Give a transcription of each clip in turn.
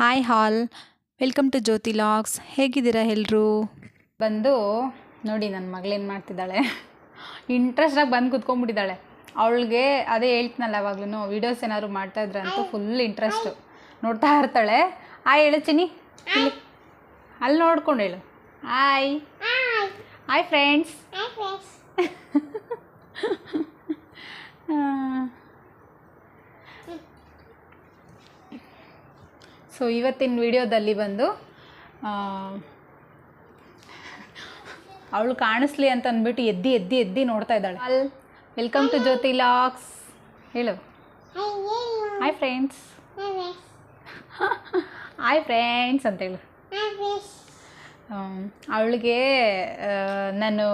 Hi all welcome to Jyothi vlogs ಹೇಗಿದ್ದೀರಾ ಎಲ್ಲರೂ ಬಂದು ನೋಡಿ ನನ್ನ ಮಗಳೇನು ಮಾಡ್ತಿದ್ದಾಳೆ. ಇಂಟ್ರೆಸ್ಟಾಗಿ ಬಂದು ಕುತ್ಕೊಂಡ್ಬಿಟ್ಟಿದ್ದಾಳೆ. ಅವಳಿಗೆ ಅದೇ ಹೇಳ್ತೀನಲ್ಲ ಯಾವಾಗ್ಲೂ ವೀಡಿಯೋಸ್ ಏನಾದ್ರು ಮಾಡ್ತಾ ಇದ್ರೆ ಅಂತೂ ಫುಲ್ ಇಂಟ್ರೆಸ್ಟು ನೋಡ್ತಾ ಇರ್ತಾಳೆ. ಆಯ್ ಹೇಳ್ತೀನಿ ಚಿನಿ ಅಲ್ಲಿ ನೋಡ್ಕೊಂಡು ಹೇಳು. ಆಯ್ ಹಾಯ್ ಫ್ರೆಂಡ್ಸ್ ಸೊ ಇವತ್ತಿನ ವಿಡಿಯೋದಲ್ಲಿ ಬಂದು ಅವಳು ಕಾಣಿಸ್ಲಿ ಅಂತ ಅಂದ್ಬಿಟ್ಟು ಎದ್ದಿ ಎದ್ದಿ ಎದ್ದಿ ನೋಡ್ತಾ ಇದ್ದಾಳೆ. ಅಲ್. ವೆಲ್ಕಮ್ ಟು ಜ್ಯೋತಿ ಲಾಕ್ಸ್ ಹೇಳು. ಹಾಯ್ ಫ್ರೆಂಡ್ಸ್ ಹಾಯ್ ಫ್ರೆಂಡ್ಸ್ ಅಂತ ಹೇಳು. ಅವಳಿಗೆ ನಾನು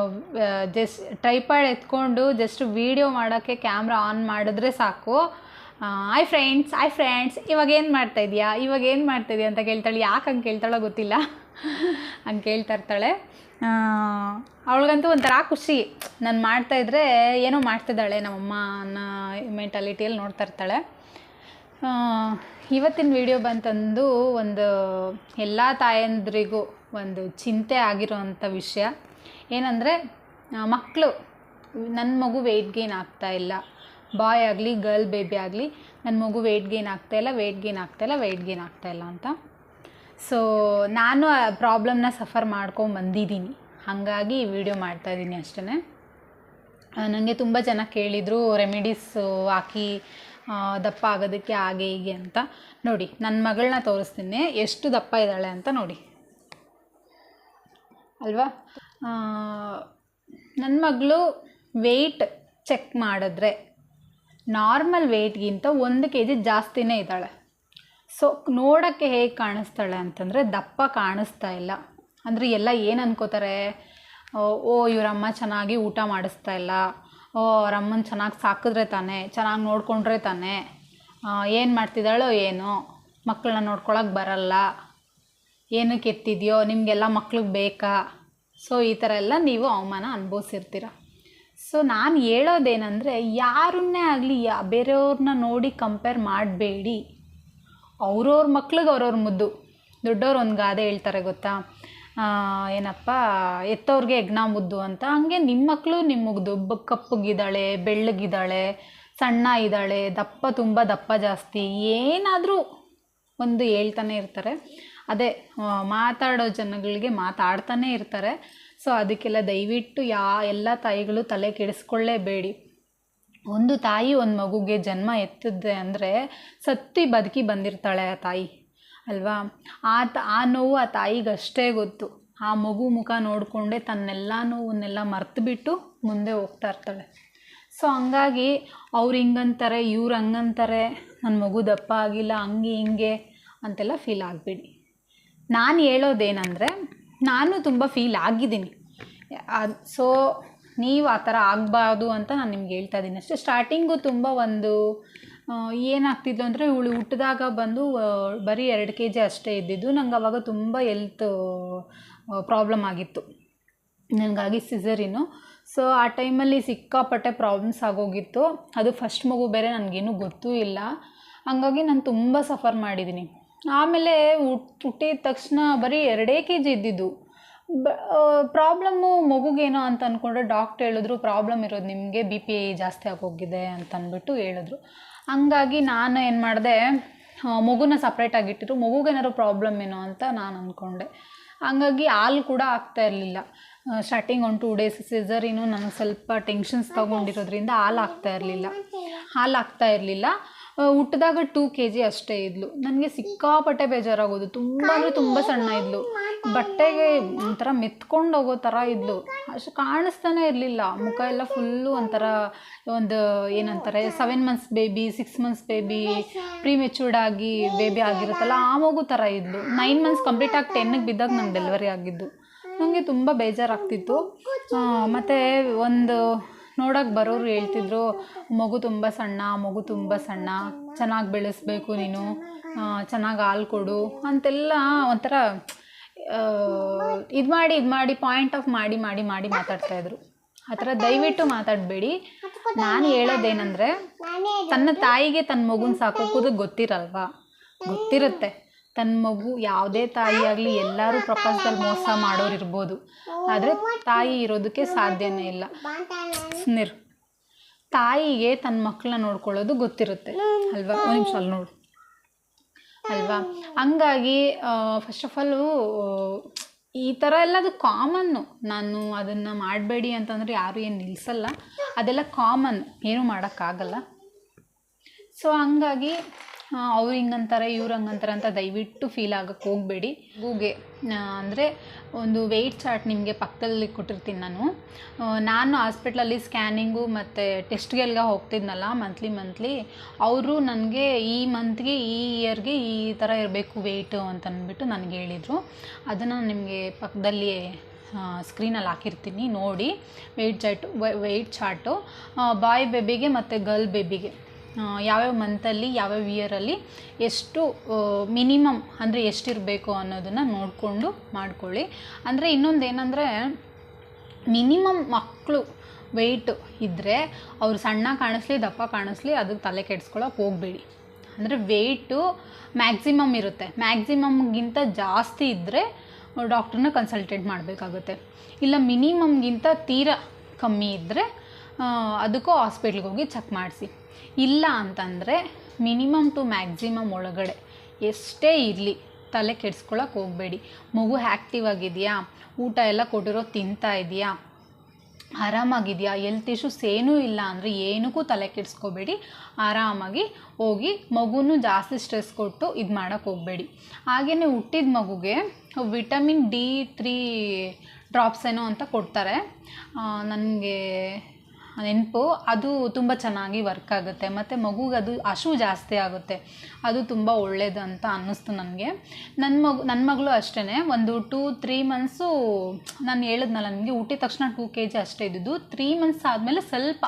ಜಸ್ಟ್ ಟೈಪಾಡ್ ಎತ್ಕೊಂಡು ಜಸ್ಟ್ ವೀಡಿಯೋ ಮಾಡೋಕ್ಕೆ ಕ್ಯಾಮ್ರಾ ಆನ್ ಮಾಡಿದ್ರೆ ಸಾಕು. ಆಯ್ ಫ್ರೆಂಡ್ಸ್ ಆಯ್ ಫ್ರೆಂಡ್ಸ್ ಇವಾಗ ಏನು ಮಾಡ್ತಾ ಇದೀಯಾ ಇವಾಗ ಏನು ಮಾಡ್ತಾ ಅಂತ ಕೇಳ್ತಾಳೆ. ಯಾಕೆ ಹಂಗೆ ಕೇಳ್ತಾಳೋ ಗೊತ್ತಿಲ್ಲ. ಹಂಗೆ ಕೇಳ್ತಾ ಇರ್ತಾಳೆ. ಅವಳಿಗಂತೂ ಒಂಥರ ಖುಷಿ. ನಾನು ಮಾಡ್ತಾಯಿದ್ರೆ ಏನೋ ಮಾಡ್ತಿದ್ದಾಳೆ ನಮ್ಮಮ್ಮ ಅನ್ನೋ ಮೆಂಟಾಲಿಟಿಯಲ್ಲಿ ನೋಡ್ತಾ ಇರ್ತಾಳೆ. ಇವತ್ತಿನ ವಿಡಿಯೋ ಬಂತಂದು ಒಂದು ಎಲ್ಲ ತಾಯಂದ್ರಿಗೂ ಒಂದು ಚಿಂತೆ ಆಗಿರೋವಂಥ ವಿಷಯ. ಏನಂದರೆ ಮಕ್ಕಳು ನನ್ನ ಮಗು ವೆಯ್ಟ್ ಗೇನ್ ಆಗ್ತಾ ಇಲ್ಲ. ಬಾಯ್ ಆಗಲಿ, ಗರ್ಲ್ ಬೇಬಿ ಆಗಲಿ ನನ್ನ ಮಗು ವೆಯ್ಟ್ ಗೇನ್ ಆಗ್ತಾ ಇಲ್ಲ ವೆಯ್ಟ್ ಗೇನ್ ಆಗ್ತಾ ಇಲ್ಲ ವೆಯ್ಟ್ ಗೇನ್ ಆಗ್ತಾ ಇಲ್ಲ ಅಂತ. ಸೊ ನಾನು ಆ ಪ್ರಾಬ್ಲಮ್ನ ಸಫರ್ ಮಾಡ್ಕೊಂಡು ಬಂದಿದ್ದೀನಿ. ಹಾಗಾಗಿ ವಿಡಿಯೋ ಮಾಡ್ತಾಯಿದ್ದೀನಿ ಅಷ್ಟೇ ನನಗೆ ತುಂಬ ಜನ ಕೇಳಿದರು ರೆಮಿಡೀಸ್ ಹಾಕಿ ದಪ್ಪ ಆಗೋದಕ್ಕೆ ಹಾಗೆ ಹೀಗೆ ಅಂತ. ನೋಡಿ ನನ್ನ ಮಗಳನ್ನ ತೋರಿಸ್ತೀನಿ, ಎಷ್ಟು ದಪ್ಪ ಇದ್ದಾಳೆ ಅಂತ ನೋಡಿ. ಅಲ್ವಾ? ನನ್ನ ಮಗಳು ವೆಯ್ಟ್ ಚೆಕ್ ಮಾಡಿದ್ರೆ ನಾರ್ಮಲ್ ವೆಯ್ಟ್ಗಿಂತ ಒಂದು ಕೆ ಜಿ ಜಾಸ್ತಿನೇ ಇದ್ದಾಳೆ. ಸೊ ನೋಡೋಕ್ಕೆ ಹೇಗೆ ಕಾಣಿಸ್ತಾಳೆ ಅಂತಂದರೆ ದಪ್ಪ ಕಾಣಿಸ್ತಾ ಇಲ್ಲ. ಅಂದರೆ ಎಲ್ಲ ಏನು ಅನ್ಕೋತಾರೆ? ಓ, ಇವರಮ್ಮ ಚೆನ್ನಾಗಿ ಊಟ ಮಾಡಿಸ್ತಾ ಇಲ್ಲ. ಓ ಅವರಮ್ಮನ ಚೆನ್ನಾಗಿ ಸಾಕಿದ್ರೆ ತಾನೆ ಚೆನ್ನಾಗಿ ನೋಡಿಕೊಂಡ್ರೆ ತಾನೆ ಏನು ಮಾಡ್ತಿದ್ದಾಳೋ ಏನೋ ಮಕ್ಕಳನ್ನ ನೋಡ್ಕೊಳಕ್ಕೆ ಬರಲ್ಲ. ಏನಕ್ಕೆ ಎತ್ತಿದೆಯೋ ನಿಮಗೆಲ್ಲ ಮಕ್ಳಿಗೆ ಬೇಕಾ? ಸೊ ಈ ಥರ ಎಲ್ಲ ನೀವು ಅವಮಾನ ಅನುಭವಿಸಿರ್ತೀರ. ಸೊ ನಾನು ಹೇಳೋದೇನೆಂದರೆ, ಯಾರನ್ನೇ ಆಗಲಿ ಯಾ ಬೇರೆಯವ್ರನ್ನ ನೋಡಿ ಕಂಪೇರ್ ಮಾಡಬೇಡಿ. ಅವ್ರವ್ರ ಮಕ್ಳಿಗೆ ಅವ್ರವ್ರ ಮುದ್ದು. ದೊಡ್ಡವ್ರು ಒಂದು ಗಾದೆ ಹೇಳ್ತಾರೆ ಗೊತ್ತಾ? ಏನಪ್ಪ ಎತ್ತವ್ರಿಗೆ ಯಜ್ಞ ಮುದ್ದು ಅಂತ. ಹಂಗೆ ನಿಮ್ಮ ಮಕ್ಕಳು ನಿಮ್ಮ ಮುಗ್ದು ಕಪ್ಪಗಿದ್ದಾಳೆ, ಬೆಳ್ಳಗಿದ್ದಾಳೆ, ಸಣ್ಣ ಇದ್ದಾಳೆ, ದಪ್ಪ ತುಂಬ ದಪ್ಪ ಜಾಸ್ತಿ, ಏನಾದರೂ ಒಂದು ಹೇಳ್ತಾನೆ ಇರ್ತಾರೆ. ಅದೇ ಮಾತಾಡೋ ಜನಗಳಿಗೆ ಮಾತಾಡ್ತಾನೆ ಇರ್ತಾರೆ. ಸೊ ಅದಕ್ಕೆಲ್ಲ ದಯವಿಟ್ಟು ಯಾ ಎಲ್ಲ ತಾಯಿಗಳು ತಲೆ ಕೆಡಿಸ್ಕೊಳ್ಳೇಬೇಡಿ. ಒಂದು ತಾಯಿ ಒಂದು ಮಗುಗೆ ಜನ್ಮ ಎತ್ತಿದ್ದೆ ಅಂದರೆ ಸತ್ತಿ ಬದುಕಿ ಬಂದಿರ್ತಾಳೆ ಆ ತಾಯಿ, ಅಲ್ವಾ? ಆ ತ, ಆ ನೋವು ಆ ತಾಯಿಗೆ ಅಷ್ಟೇ ಗೊತ್ತು. ಆ ಮಗು ಮುಖ ನೋಡಿಕೊಂಡೆ ತನ್ನೆಲ್ಲ ನೋವನ್ನೆಲ್ಲ ಮರ್ತುಬಿಟ್ಟು ಮುಂದೆ ಹೋಗ್ತಾ ಇರ್ತಾಳೆ. ಸೊ ಹಂಗಾಗಿ ಅವ್ರು ಹಿಂಗಂತಾರೆ, ಇವ್ರು ಹಂಗಂತಾರೆ ನನ್ನ ಮಗು ದಪ್ಪ ಆಗಿಲ್ಲ, ಹಂಗೆ ಹಿಂಗೆ ಅಂತೆಲ್ಲ ಫೀಲ್ ಆಗಬೇಡಿ. ನಾನು ಹೇಳೋದೇನಂದರೆ, ನಾನು ತುಂಬ ಫೀಲ್ ಆಗಿದ್ದೀನಿ. ಸೊ ನೀವು ಆ ಥರ ಆಗಬಾರ್ದು ಅಂತ ನಾನು ನಿಮ್ಗೆ ಹೇಳ್ತಾ ಇದ್ದೀನಿ. ಅಷ್ಟೇ ಸ್ಟಾರ್ಟಿಂಗು ತುಂಬ ಒಂದು ಏನಾಗ್ತಿದ್ಲು ಅಂದರೆ ಇವಳು ಹುಟ್ಟಿದಾಗ ಬಂದು ಬರೀ ಎರಡು ಕೆ ಜಿ ಅಷ್ಟೇ ಇದ್ದಿದ್ದು. ನಂಗೆ ಅವಾಗ ತುಂಬ ಎಲ್ತ್ ಪ್ರಾಬ್ಲಮ್ ಆಗಿತ್ತು. ನನಗಾಗಿ ಸಿಸರಿನು ಸೊ ಆ ಟೈಮಲ್ಲಿ ಸಿಕ್ಕಾಪಟ್ಟೆ ಪ್ರಾಬ್ಲಮ್ಸ್ ಆಗೋಗಿತ್ತು. ಅದು ಫಸ್ಟ್ ಮಗು ಬೇರೆ ನನಗೇನು ಗೊತ್ತೂ ಇಲ್ಲ. ಹಂಗಾಗಿ ನಾನು ತುಂಬ ಸಫರ್ ಮಾಡಿದ್ದೀನಿ. ಆಮೇಲೆ ಹುಟ್, ಹುಟ್ಟಿದ ತಕ್ಷಣ ಬರೀ ಎರಡೇ ಕೆ ಜಿ ಇದ್ದಿದ್ದು. ಬ ಪ್ರಾಬ್ಲಮ್ಮು ಮಗುಗೇನೋ ಅಂತ ಅಂದ್ಕೊಂಡ್ರೆ ಡಾಕ್ಟ್ರ್ ಹೇಳಿದ್ರು, ಪ್ರಾಬ್ಲಮ್ ಇರೋದು ನಿಮಗೆ, ಬಿ ಪಿ ಜಾಸ್ತಿ ಆಗೋಗಿದೆ ಅಂತ ಅಂದ್ಬಿಟ್ಟು ಹೇಳಿದ್ರು. ಹಂಗಾಗಿ ನಾನು ಏನು ಮಾಡಿದೆ ಮಗುನ ಸಪ್ರೇಟಾಗಿ ಇಟ್ಟಿದ್ರು. ಮಗುಗೇನಾದ್ರು ಪ್ರಾಬ್ಲಮ್ ಏನೋ ಅಂತ ನಾನು ಅಂದ್ಕೊಂಡೆ ಹಂಗಾಗಿ ಹಾಲು ಕೂಡ ಆಗ್ತಾ ಇರಲಿಲ್ಲ. ಸ್ಟಾರ್ಟಿಂಗ್ ಒನ್ ಟೂ ಡೇಸ್ ಸಿಸರಿನು ನನಗೆ ಸ್ವಲ್ಪ ಟೆನ್ಷನ್ಸ್ ತೊಗೊಂಡಿರೋದ್ರಿಂದ ಹಾಲು ಆಗ್ತಾ ಇರಲಿಲ್ಲ. ಹಾಲು ಆಗ್ತಾ ಇರಲಿಲ್ಲ. ಹುಟ್ಟಿದಾಗ ಟೂ ಕೆ ಜಿ ಅಷ್ಟೇ ಇದ್ಲು. ನನಗೆ ಸಿಕ್ಕಾಪಟ್ಟೆ ಬೇಜಾರಾಗೋದು. ತುಂಬ ಅಂದರೆ ತುಂಬ ಸಣ್ಣ ಇದ್ಲು. ಬಟ್ಟೆಗೆ ಒಂಥರ ಮೆತ್ಕೊಂಡು ಹೋಗೋ ಥರ ಇದ್ಲು. ಅಷ್ಟು ಕಾಣಿಸ್ತಾನೆ ಇರಲಿಲ್ಲ. ಮುಖ ಎಲ್ಲ ಫುಲ್ಲು ಒಂಥರ ಒಂದು ಏನಂತಾರೆ seven months baby six months baby pre matured ಆಗಿ ಬೇಬಿ ಆಗಿರುತ್ತಲ್ಲ, ಆ ಮಗು ಥರ ಇದ್ಲು. ನೈನ್ ಮಂತ್ಸ್ ಕಂಪ್ಲೀಟ್ ಆಗಿ ಟೆನ್ನಿಗೆ ಬಿದ್ದಾಗ ನಂಗೆ ಡೆಲಿವರಿ ಆಗಿದ್ದು. ನನಗೆ ತುಂಬ ಬೇಜಾರಾಗ್ತಿತ್ತು. ಮತ್ತು ಒಂದು ನೋಡೋಕೆ ಬರೋರು ಹೇಳ್ತಿದ್ರು, ಮಗು ತುಂಬ ಸಣ್ಣ, ಮಗು ತುಂಬ ಸಣ್ಣ, ಚೆನ್ನಾಗಿ ಬೆಳೆಸ್ಬೇಕು ನೀನು ಚೆನ್ನಾಗಿ ಹಾಲು ಕೊಡು ಅಂತೆಲ್ಲ ಒಂಥರ ಇದು ಮಾಡಿ ಇದು ಮಾಡಿ ಪಾಯಿಂಟ್ ಆಫ್ ಮಾಡಿ ಮಾಡಿ ಮಾಡಿ ಮಾತಾಡ್ತಾಯಿದ್ರು ಆ ಥರ ದಯವಿಟ್ಟು ಮಾತಾಡಬೇಡಿ. ನಾನು ಹೇಳೋದೇನೆಂದರೆ, ತನ್ನ ತಾಯಿಗೆ ತನ್ನ ಮಗುನ ಸಾಕೋಕೋದು ಗೊತ್ತಿರಲ್ವಾ? ಗೊತ್ತಿರುತ್ತೆ. ತನ್ನ ಮಗು ಯಾವುದೇ ಆಗಲಿ ಎಲ್ಲರೂ ಪ್ರಪಂಚದಲ್ಲಿ ಮೋಸ ಮಾಡೋರು ಇರ್ಬೋದು. ಆದರೆ ತಾಯಿ ಇರೋದಕ್ಕೆ ಸಾಧ್ಯನೇ ಇಲ್ಲ. ನಿರ್ ತಾಯಿಗೆ ತನ್ನ ಮಕ್ಕಳನ್ನ ನೋಡ್ಕೊಳ್ಳೋದು ಗೊತ್ತಿರುತ್ತೆ. ಅಲ್ವಾ? ಒಂದು ನಿಮಿಷ ಅಲ್ಲಿ ನೋಡು. ಅಲ್ವಾ? ಹಂಗಾಗಿ ಫಸ್ಟ್ ಆಫ್ ಆಲು ಈ ಥರ ಎಲ್ಲ ಅದು ಕಾಮನ್ನು ನಾನು ಅದನ್ನು ಮಾಡಬೇಡಿ ಅಂತಂದರೆ ಯಾರು ಏನು ನಿಲ್ಲಿಸಲ್ಲ ಅದೆಲ್ಲ ಕಾಮನ್ ಏನೂ ಮಾಡೋಕ್ಕಾಗಲ್ಲ. ಸೊ ಹಂಗಾಗಿ ಅವ್ರು ಹಿಂಗಂತಾರೆ ಇವ್ರು ಹಂಗಂತಾರೆ ಅಂತ ದಯವಿಟ್ಟು ಫೀಲ್ ಆಗಕ್ಕೆ ಹೋಗಬೇಡಿ. ಗೂಗೆ ಅಂದರೆ ಒಂದು ವೆಯ್ಟ್ ಚಾರ್ಟ್ ನಿಮಗೆ ಪಕ್ಕದಲ್ಲಿ ಕೊಟ್ಟಿರ್ತೀನಿ ನಾನು. ನಾನು ಹಾಸ್ಪಿಟ್ಲಲ್ಲಿ ಸ್ಕ್ಯಾನಿಂಗು ಮತ್ತು ಟೆಸ್ಟ್ಗೆಲ್ಲ ಹೋಗ್ತಿದ್ನಲ್ಲ ಮಂತ್ಲಿ ಮಂತ್ಲಿ ಅವರು ನನಗೆ ಈ ಮಂತ್ಗೆ ಈ ಇಯರ್ಗೆ ಈ ಥರ ಇರಬೇಕು ವೆಯ್ಟು ಅಂತ ಅಂದ್ಬಿಟ್ಟು ನನಗೆ ಹೇಳಿದರು. ಅದನ್ನು ನಿಮಗೆ ಪಕ್ಕದಲ್ಲಿ ಸ್ಕ್ರೀನಲ್ಲಿ ಹಾಕಿರ್ತೀನಿ ನೋಡಿ. Weight chart weight chart boy ಬೇಬಿಗೆ ಮತ್ತು ಗರ್ಲ್ ಬೇಬಿಗೆ ಯಾವ್ಯಾವ ಮಂತಲ್ಲಿ ಯಾವ್ಯಾವ ಇಯರಲ್ಲಿ ಎಷ್ಟು ಮಿನಿಮಮ್ ಅಂದರೆ ಎಷ್ಟಿರಬೇಕು ಅನ್ನೋದನ್ನು ನೋಡಿಕೊಂಡು ಮಾಡ್ಕೊಳ್ಳಿ. ಅಂದರೆ ಇನ್ನೊಂದು ಏನಂದರೆ ಮಿನಿಮಮ್ ಮಕ್ಕಳು ವೆಯ್ಟ್ ಇದ್ದರೆ ಅವ್ರು ಸಣ್ಣ ಕಾಣಿಸ್ಲಿ, ದಪ್ಪ ಕಾಣಿಸ್ಲಿ, ಅದಕ್ಕೆ ತಲೆ ಕೆಡಿಸ್ಕೊಳ್ಳೋಕೆ ಹೋಗಬೇಡಿ. ಅಂದರೆ ವೆಯ್ಟು ಮ್ಯಾಕ್ಸಿಮಮ್ ಇರುತ್ತೆ. ಮ್ಯಾಕ್ಸಿಮಮ್ಗಿಂತ ಜಾಸ್ತಿ ಇದ್ದರೆ ಡಾಕ್ಟ್ರನ್ನ ಕನ್ಸಲ್ಟೆಂಟ್ ಮಾಡಬೇಕಾಗುತ್ತೆ. ಇಲ್ಲ ಮಿನಿಮಮ್ಗಿಂತ ತೀರಾ ಕಮ್ಮಿ ಇದ್ದರೆ ಅದಕ್ಕೂ ಹಾಸ್ಪಿಟ್ಲಿಗೆ ಹೋಗಿ ಚೆಕ್ ಮಾಡಿಸಿ. ಇಲ್ಲ ಅಂತಂದರೆ ಮಿನಿಮಮ್ ಟು ಮ್ಯಾಕ್ಸಿಮಮ್ ಒಳಗಡೆ ಎಷ್ಟೇ ಇರಲಿ ತಲೆ ಕೆಡ್ಸ್ಕೊಳಕ್ಕೆ ಹೋಗಬೇಡಿ. ಮಗು ಆ್ಯಕ್ಟಿವ್ ಆಗಿದೆಯಾ? ಊಟ ಎಲ್ಲ ಕೊಟ್ಟಿರೋ ತಿಂತಾ ಇದೆಯಾ? ಆರಾಮಾಗಿದೆಯಾ? ಹೆಲ್ತ್ ಇಶ್ಯೂಸ್ ಏನೂ ಇಲ್ಲ ಅಂದರೆ ಏನಕ್ಕೂ ತಲೆ ಕೆಡಿಸ್ಕೋಬೇಡಿ. ಆರಾಮಾಗಿ ಹೋಗಿ ಮಗುನು ಜಾಸ್ತಿ ಸ್ಟ್ರೆಸ್ ಕೊಟ್ಟು ಇದು ಮಾಡೋಕ್ಕೆ ಹೋಗಬೇಡಿ. ಹಾಗೆಯೇ ಹುಟ್ಟಿದ ಮಗುಗೆ ವಿಟಮಿನ್ ಡಿ ತ್ರೀ ಡ್ರಾಪ್ಸ್ ಏನೋ ಅಂತ ಕೊಡ್ತಾರೆ. ನನಗೆ ನೆನಪು, ಅದು ತುಂಬ ಚೆನ್ನಾಗಿ ವರ್ಕ್ ಆಗುತ್ತೆ. ಮತ್ತು ಮಗುಗೆ ಅದು ಹಶು ಜಾಸ್ತಿ ಆಗುತ್ತೆ. ಅದು ತುಂಬ ಒಳ್ಳೆಯದು ಅಂತ ಅನ್ನಿಸ್ತು ನನಗೆ. ನನ್ನ ಮಗು ನನ್ನ ಮಗಳು ಅಷ್ಟೇ ಒಂದು ಟೂ ತ್ರೀ ಮಂತ್ಸು ನಾನು ಹೇಳಿದ್ನಲ್ಲ ನನಗೆ ಹುಟ್ಟಿದ ತಕ್ಷಣ ಟೂ ಕೆ ಜಿ ಅಷ್ಟೇ ಇದ್ದಿದ್ದು. ತ್ರೀ ಮಂತ್ಸ್ ಆದಮೇಲೆ ಸ್ವಲ್ಪ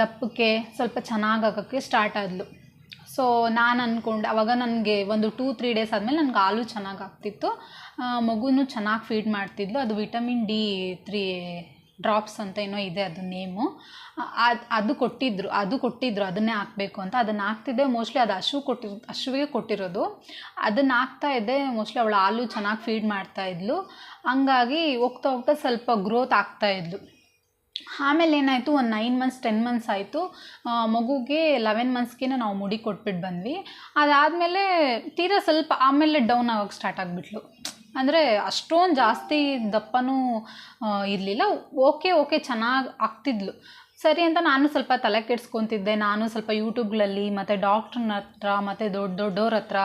ದಪ್ಪಕ್ಕೆ, ಸ್ವಲ್ಪ ಚೆನ್ನಾಗಾಗೋಕ್ಕೆ ಸ್ಟಾರ್ಟ್ ಆದಲು. ಸೊ ನಾನು ಅಂದ್ಕೊಂಡೆ ಅವಾಗ ನನಗೆ ಒಂದು ಟೂ ತ್ರೀ ಡೇಸ್ ಆದಮೇಲೆ ನನಗೆ ಹಾಲು ಚೆನ್ನಾಗಿ ಆಗ್ತಿತ್ತು. ಮಗುನೂ ಚೆನ್ನಾಗಿ ಫೀಡ್ ಮಾಡ್ತಿದ್ಲು. ಅದು ವಿಟಮಿನ್ ಡಿ ತ್ರೀ ಡ್ರಾಪ್ಸ್ ಅಂತ ಏನೋ ಇದೆ ಅದು ನೇಮು ಅದು ಅದು ಕೊಟ್ಟಿದ್ದರು ಅದು ಕೊಟ್ಟಿದ್ದರು ಅದನ್ನೇ ಹಾಕಬೇಕು ಅಂತ. ಅದನ್ನು ಹಾಕ್ತಿದ್ದೆ. ಮೋಸ್ಟ್ಲಿ ಅದು ಹಶು ಕೊಟ್ಟಿರೋ ಹಶುವಿಗೆ ಕೊಟ್ಟಿರೋದು. ಅದನ್ನು ಹಾಕ್ತಾ ಇದ್ದೆ. ಮೋಸ್ಟ್ಲಿ ಅವಳು ಹಾಲು ಚೆನ್ನಾಗಿ ಫೀಡ್ ಮಾಡ್ತಾ ಇದ್ಲು. ಹಂಗಾಗಿ ಹೋಗ್ತಾ ಹೋಗ್ತಾ ಸ್ವಲ್ಪ ಗ್ರೋತ್ ಆಗ್ತಾ ಇದ್ಲು. ಆಮೇಲೆ ಏನಾಯಿತು? ಒಂದು ನೈನ್ ಮಂತ್ಸ್ ಟೆನ್ ಮಂತ್ಸ್ ಆಯಿತು. ಮಗುಗೆ ಲೆವೆನ್ ಮಂತ್ಸ್ಗೆ ನಾವು ಮುಡಿ ಕೊಟ್ಬಿಟ್ಟು ಬಂದ್ವಿ. ಅದಾದಮೇಲೆ ತೀರಾ ಸ್ವಲ್ಪ ಆಮೇಲೆ ಡೌನ್ ಆಗೋಕ್ಕೆ ಸ್ಟಾರ್ಟ್ ಆಗಿಬಿಟ್ಲು. ಅಂದರೆ ಅಷ್ಟೊಂದು ಜಾಸ್ತಿ ದಪ್ಪನೂ ಇರಲಿಲ್ಲ. ಓಕೆ ಓಕೆ ಚೆನ್ನಾಗಿ ಆಗ್ತಿದ್ಲು. ಸರಿ ಅಂತ ನಾನು ಸ್ವಲ್ಪ ತಲೆ ಕೆಡಿಸ್ಕೊತಿದ್ದೆ. ನಾನು ಸ್ವಲ್ಪ ಯೂಟ್ಯೂಬ್ಗಳಲ್ಲಿ ಮತ್ತು ಡಾಕ್ಟ್ರನ್ನ ಹತ್ರ ಮತ್ತು ದೊಡ್ಡ ದೊಡ್ಡವ್ರ ಹತ್ರ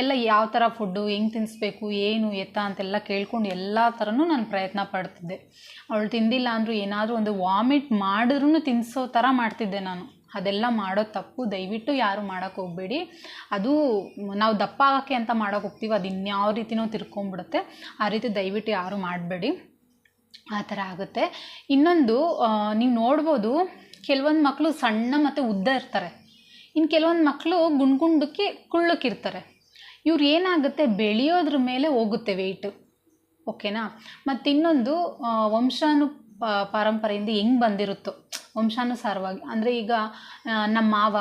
ಎಲ್ಲ ಯಾವ ಥರ ಫುಡ್ಡು ಹೆಂಗೆ ತಿನ್ನಿಸ್ಬೇಕು ಏನು ಎತ್ತ ಅಂತೆಲ್ಲ ಕೇಳ್ಕೊಂಡು ಎಲ್ಲ ಥರನೂ ನಾನು ಪ್ರಯತ್ನ ಪಡ್ತಿದ್ದೆ. ಅವಳು ತಿಂದಿಲ್ಲ ಅಂದರೂ ಏನಾದರೂ ಒಂದು ವಾಮಿಟ್ ಮಾಡಿದ್ರೂ ತಿನ್ನಿಸೋ ಥರ ಮಾಡ್ತಿದ್ದೆ ನಾನು. ಅದೆಲ್ಲ ಮಾಡೋ ತಪ್ಪು ದಯವಿಟ್ಟು ಯಾರು ಮಾಡೋಕ್ಕೆ ಹೋಗಬೇಡಿ. ಅದು ನಾವು ದಪ್ಪ ಆಗೋಕ್ಕೆ ಅಂತ ಮಾಡೋಕೆ ಹೋಗ್ತೀವಿ. ಅದು ಇನ್ಯಾವ ರೀತಿನೋ ತಿರ್ಕೊಂಬಿಡುತ್ತೆ. ಆ ರೀತಿ ದಯವಿಟ್ಟು ಯಾರು ಮಾಡಬೇಡಿ. ಆ ಥರ ಆಗುತ್ತೆ. ಇನ್ನೊಂದು ನೀವು ನೋಡ್ಬೋದು, ಕೆಲವೊಂದು ಮಕ್ಕಳು ಸಣ್ಣ ಮತ್ತು ಉದ್ದ ಇರ್ತಾರೆ. ಇನ್ನು ಕೆಲವೊಂದು ಮಕ್ಕಳು ಗುಂಡ್ ಗುಂಡಕ್ಕೆ ಕುಳ್ಳಕ್ಕಿರ್ತಾರೆ. ಇವ್ರು ಏನಾಗುತ್ತೆ, ಬೆಳೆಯೋದ್ರ ಮೇಲೆ ಹೋಗುತ್ತೆ ವೆಯ್ಟು ಓಕೆನಾ ಮತ್ತು ಇನ್ನೊಂದು ವಂಶಾನು ಪರಂಪರೆಯಿಂದ ಹೆಂಗ್ ಬಂದಿರುತ್ತೋ. ವಂಶಾನುಸಾರವಾಗಿ. ಅಂದರೆ ಈಗ ನಮ್ಮ ಮಾವ,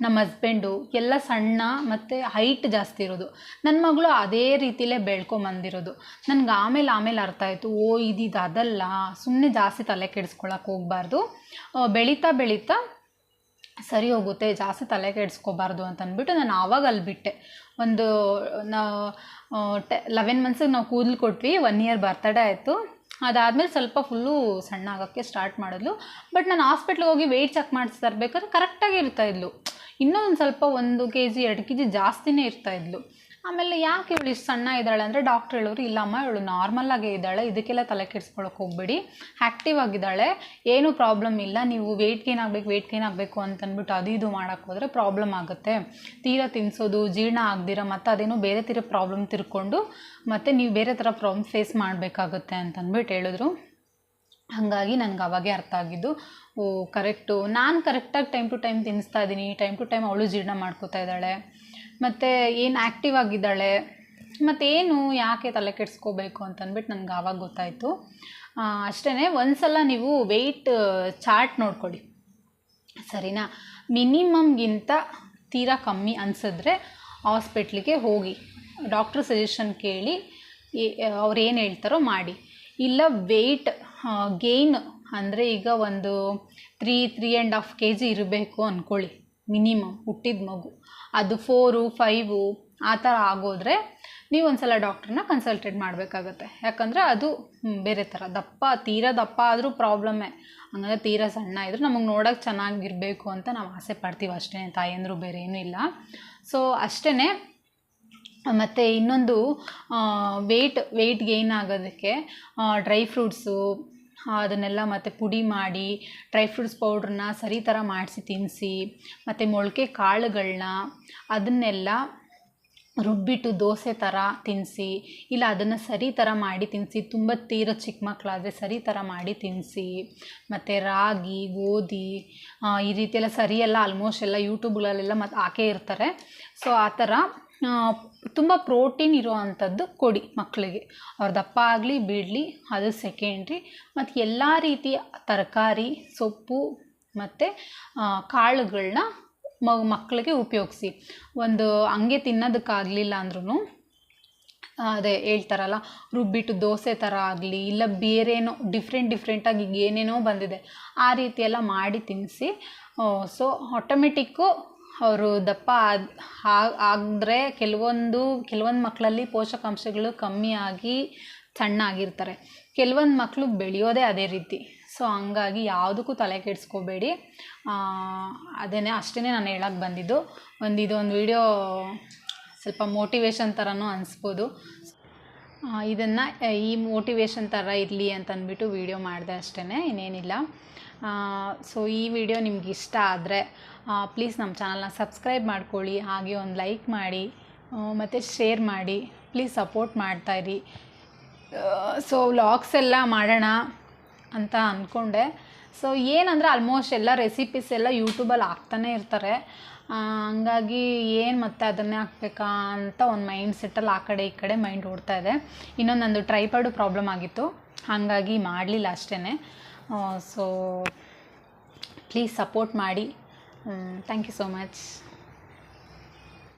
ನಮ್ಮ ಹಸ್ಬೆಂಡು ಎಲ್ಲ ಸಣ್ಣ ಮತ್ತು ಹೈಟ್ ಜಾಸ್ತಿ ಇರೋದು. ನನ್ನ ಮಗಳು ಅದೇ ರೀತಿಲೇ ಬೆಳ್ಕೊಂಬಂದಿರೋದು ನನಗೆ ಆಮೇಲೆ ಆಮೇಲೆ ಅರ್ಥ ಆಯಿತು, ಓ, ಇದಿದ ಅದಲ್ಲ ಸುಮ್ಮನೆ ಜಾಸ್ತಿ ತಲೆ ಕೆಡಿಸ್ಕೊಳಕ್ಕೆ ಹೋಗಬಾರ್ದು. ಬೆಳೀತಾ ಬೆಳೀತಾ ಸರಿ ಹೋಗುತ್ತೆ, ಜಾಸ್ತಿ ತಲೆ ಕೆಡಿಸ್ಕೋಬಾರ್ದು ಅಂತ ನಾನು ಆವಾಗ ಅಲ್ಲಿ ಬಿಟ್ಟೆ. ಒಂದು, ನಾ ಟೆ ಲೆವೆನ್ ಮಂತ್ಸಿಗೆ ನಾವು ಕೂದಲು ಕೊಟ್ವಿ ಒನ್ ಇಯರ್ ಬರ್ತಡೇ ಆಯಿತು. ಅದಾದಮೇಲೆ ಸ್ವಲ್ಪ ಫುಲ್ಲು ಸಣ್ಣ ಆಗೋಕ್ಕೆ ಸ್ಟಾರ್ಟ್ ಮಾಡಿದ್ಲು. ಬಟ್ ನಾನು ಹಾಸ್ಪಿಟ್ಲಿಗೆ ಹೋಗಿ ವೆಯ್ಟ್ ಚೆಕ್ ಮಾಡಿಸ್ತಾ ಇರಬೇಕಾದ್ರೆ ಕರೆಕ್ಟಾಗಿ ಇರ್ತಾ ಇದ್ಲು. ಇನ್ನೂ ಒಂದು ಸ್ವಲ್ಪ ಒಂದು ಕೆ ಜಿ ಎರಡು ಕೆ ಜಿ ಜಾಸ್ತಿನೇ ಇರ್ತಾ ಇದ್ಲು. ಆಮೇಲೆ ಯಾಕೆ ಇವಳು ಇಷ್ಟು ಸಣ್ಣ ಇದ್ದಾಳೆ ಅಂದರೆ ಡಾಕ್ಟ್ರ್ ಹೇಳೋರು ಇಲ್ಲಮ್ಮ ಇವಳು ನಾರ್ಮಲಾಗೇ ಇದ್ದಾಳೆ, ಇದಕ್ಕೆಲ್ಲ ತಲೆ ಕೆಡಿಸ್ಕೊಳಕ್ಕೆ ಹೋಗ್ಬೇಡಿ ಆ್ಯಕ್ಟಿವ್ ಆಗಿದ್ದಾಳೆ, ಏನೂ ಪ್ರಾಬ್ಲಮ್ ಇಲ್ಲ, ನೀವು ವೆಯ್ಟ್ ಗೇನ್ ಆಗಬೇಕು ವೆಯ್ಟ್ ಗೇನ್ ಆಗಬೇಕು ಅಂತಂದ್ಬಿಟ್ಟು ಅದು ಇದು ಮಾಡೋಕ್ಕೆ ಹೋದರೆ ಪ್ರಾಬ್ಲಮ್ ಆಗುತ್ತೆ. ತೀರಾ ತಿನ್ನಿಸೋದು ಜೀರ್ಣ ಆಗದಿರ, ಮತ್ತು ಅದೇನೋ ಬೇರೆ ತೀರ ಪ್ರಾಬ್ಲಮ್ ತಿರ್ಕೊಂಡು, ಮತ್ತು ನೀವು ಬೇರೆ ಥರ ಪ್ರಾಬ್ಲಮ್ ಫೇಸ್ ಮಾಡಬೇಕಾಗುತ್ತೆ ಅಂತಂದ್ಬಿಟ್ಟು ಹೇಳಿದ್ರು. ಹಾಗಾಗಿ ನನಗೆ ಅವಾಗೇ ಅರ್ಥ ಆಗಿದ್ದು, ಓ ಕರೆಕ್ಟು ನಾನು ಕರೆಕ್ಟಾಗಿ ಟೈಮ್ ಟು ಟೈಮ್ ತಿನ್ನಿಸ್ತಾ ಇದ್ದೀನಿ ಟೈಮ್ ಟು ಟೈಮ್ ಅವಳು ಜೀರ್ಣ ಮಾಡ್ಕೋತಾ ಇದ್ದಾಳೆ. ಮತ್ತು ಏನು ಆ್ಯಕ್ಟಿವ್ ಆಗಿದ್ದಾಳೆ ಮತ್ತೇನು ಯಾಕೆ ತಲೆ ಕೆಡಿಸ್ಕೋಬೇಕು ಅಂತಂದ್ಬಿಟ್ಟು ನನಗೆ ಆವಾಗ ಗೊತ್ತಾಯಿತು. ಅಷ್ಟೇ ಒಂದ್ಸಲ ನೀವು ವೆಯ್ಟ್ ಚಾರ್ಟ್ ನೋಡ್ಕೊಳ್ಳಿ ಸರಿನಾ? ಮಿನಿಮಮ್ಗಿಂತ ತೀರಾ ಕಮ್ಮಿ ಅನಿಸಿದ್ರೆ ಹಾಸ್ಪಿಟ್ಲಿಗೆ ಹೋಗಿ ಡಾಕ್ಟ್ರ್ ಸಜೆಷನ್ ಕೇಳಿ ಅವ್ರು ಏನು ಹೇಳ್ತಾರೋ ಮಾಡಿ. ಇಲ್ಲ ವೆಯ್ಟ್ ಗೇನ್ ಅಂದರೆ ಈಗ ಒಂದು three three and half K G ಇರಬೇಕು ಅಂದ್ಕೊಳ್ಳಿ ಮಿನಿಮಮ್, ಹುಟ್ಟಿದ ಮಗು. ಅದು ಫೋರು, ಫೈವು, ಆ ಥರ ಆಗೋದ್ರೆ ನೀವು ಒಂದು ಸಲ ಡಾಕ್ಟ್ರನ್ನ ಕನ್ಸಲ್ಟೇಟ್ ಮಾಡಬೇಕಾಗತ್ತೆ. ಯಾಕಂದರೆ ಅದು ಬೇರೆ ಥರ. ದಪ್ಪ, ತೀರಾ ದಪ್ಪ ಆದರೂ ಪ್ರಾಬ್ಲಮ್ಮೇ. ಹಂಗಂದ್ರೆ ತೀರಾ ಸಣ್ಣ ಇದ್ದರೂ ನಮಗೆ ನೋಡೋಕೆ ಚೆನ್ನಾಗಿರಬೇಕು ಅಂತ ನಾವು ಆಸೆ ಪಡ್ತೀವಿ ಅಷ್ಟೇ. ತಾಯಂದರು ಬೇರೆ ಏನೂ ಇಲ್ಲ. ಸೊ ಅಷ್ಟೇ ಮತ್ತು ಇನ್ನೊಂದು ವೆಯ್ಟ್ ವೆಯ್ಟ್ ಗೇನ್ ಆಗೋದಕ್ಕೆ ಡ್ರೈ ಫ್ರೂಟ್ಸು ಅದನ್ನೆಲ್ಲ ಮತ್ತು ಪುಡಿ ಮಾಡಿ ಡ್ರೈ ಫ್ರೂಟ್ಸ್ ಪೌಡ್ರನ್ನ ಸರಿ ಥರ ಮಾಡಿಸಿ ತಿನ್ನಿಸಿ ಮತ್ತು ಮೊಳಕೆ ಕಾಳುಗಳನ್ನ ಅದನ್ನೆಲ್ಲ ರುಬ್ಬಿಟ್ಟು ದೋಸೆ ಥರ ತಿನ್ನಿಸಿ ಇಲ್ಲ ಅದನ್ನು ಸರಿ ಥರ ಮಾಡಿ ತಿನ್ನಿಸಿ ತುಂಬ ತೀರ ಚಿಕ್ಕ ಮಕ್ಕಳಾದರೆ ಸರಿ ಥರ ಮಾಡಿ ತಿನ್ನಿಸಿ ಮತ್ತು ರಾಗಿ, ಗೋಧಿ ಈ ರೀತಿಯೆಲ್ಲ ಸರಿಯೆಲ್ಲ ಆಲ್ಮೋಸ್ಟ್ ಎಲ್ಲ ಯೂಟ್ಯೂಬ್ಗಳಲ್ಲೆಲ್ಲ ಮತ್ತು ಹಾಕೇ ಇರ್ತಾರೆ. ಸೊ ಆ ಥರ ತುಂಬ ಪ್ರೋಟೀನ್ ಇರೋ ಅಂಥದ್ದು ಕೊಡಿ ಮಕ್ಕಳಿಗೆ ಅವ್ರ ದಪ್ಪ ಆಗಲಿ, ಬಿಡಲಿ, ಅದು ಸೆಕೆಂಡ್ರಿ ಮತ್ತು ಎಲ್ಲ ರೀತಿಯ ತರಕಾರಿ, ಸೊಪ್ಪು ಮತ್ತು ಕಾಳುಗಳನ್ನ ಮಕ್ಕಳಿಗೆ ಉಪಯೋಗಿಸಿ. ಒಂದು ಹಂಗೆ ತಿನ್ನೋದಕ್ಕಾಗಲಿಲ್ಲ ಅಂದ್ರೂ ಅದೇ ಹೇಳ್ತಾರಲ್ಲ, ರುಬ್ಬಿಟ್ಟು ದೋಸೆ ಥರ ಆಗಲಿ, ಇಲ್ಲ ಬೇರೇನೋ ಡಿಫ್ರೆಂಟ್ ಡಿಫ್ರೆಂಟಾಗಿ ಏನೇನೋ ಬಂದಿದೆ, ಆ ರೀತಿ ಎಲ್ಲ ಮಾಡಿ ತಿನ್ನಿಸಿ ಸೊ ಆಟೋಮೆಟಿಕ್ಕು ಅವರು ದಪ್ಪ ಆದ ಆದರೆ ಕೆಲವೊಂದು ಕೆಲವೊಂದು ಮಕ್ಕಳಲ್ಲಿ ಪೋಷಕಾಂಶಗಳು ಕಮ್ಮಿ ಆಗಿ ಸಣ್ಣ ಆಗಿರ್ತಾರೆ ಕೆಲವೊಂದು ಮಕ್ಕಳು ಬೆಳೆಯೋದೇ ಅದೇ ರೀತಿ. ಸೊ, ಹಂಗಾಗಿ ಯಾವುದಕ್ಕೂ ತಲೆ ಕೆಡಿಸ್ಕೋಬೇಡಿ. ಅದೇ ಅಷ್ಟೇ ನಾನು ಹೇಳಕ್ಕೆ ಬಂದಿದ್ದು. ಒಂದು ಇದೊಂದು ವಿಡಿಯೋ ಸ್ವಲ್ಪ ಮೋಟಿವೇಶನ್ ಥರನೂ ಅನಿಸ್ಬೋದು. ಇದನ್ನು, ಈ ಮೋಟಿವೇಶನ್ ಥರ ಇರಲಿ ಅಂತಂದ್ಬಿಟ್ಟು ವಿಡಿಯೋ ಮಾಡಿದೆ ಅಷ್ಟೇ ಇನ್ನೇನಿಲ್ಲ. ಸೊ ಈ ವಿಡಿಯೋ ನಿಮ್ಗೆ ಇಷ್ಟ ಆದರೆ ಪ್ಲೀಸ್ ನಮ್ಮ ಚಾನಲ್ನ ಸಬ್ಸ್ಕ್ರೈಬ್ ಮಾಡ್ಕೊಳ್ಳಿ, ಹಾಗೆ ಒಂದು ಲೈಕ್ ಮಾಡಿ ಮತ್ತು ಶೇರ್ ಮಾಡಿ ಪ್ಲೀಸ್ ಸಪೋರ್ಟ್ ಮಾಡ್ತಾಯಿರಿ ಸೊ ವ್ಲಾಗ್ಸ್ ಎಲ್ಲ ಮಾಡೋಣ ಅಂತ ಅಂದ್ಕೊಂಡೆ ಸೊ ಏನಂದರೆ ಆಲ್ಮೋಸ್ಟ್ ಎಲ್ಲ ರೆಸಿಪೀಸ್ ಎಲ್ಲ ಯೂಟ್ಯೂಬಲ್ಲಿ ಹಾಕ್ತಾನೆ ಇರ್ತಾರೆ. ಹಂಗಾಗಿ ಏನು ಮತ್ತೆ ಅದನ್ನೇ ಹಾಕ್ಬೇಕಾ ಅಂತ ಒಂದು ಮೈಂಡ್ ಸೆಟ್ಟಲ್ಲಿ ಆ ಕಡೆ ಈ ಕಡೆ ಮೈಂಡ್ ಓಡ್ತಾ ಇದೆ. ಇನ್ನೊಂದು ನಂದು ಟ್ರೈಪಾಡು ಪ್ರಾಬ್ಲಮ್ ಆಗಿತ್ತು. ಹಾಗಾಗಿ ಮಾಡಲಿಲ್ಲ ಅಷ್ಟೇ ಸೊ ಪ್ಲೀಸ್ ಸಪೋರ್ಟ್ ಮಾಡಿ. Thank you so much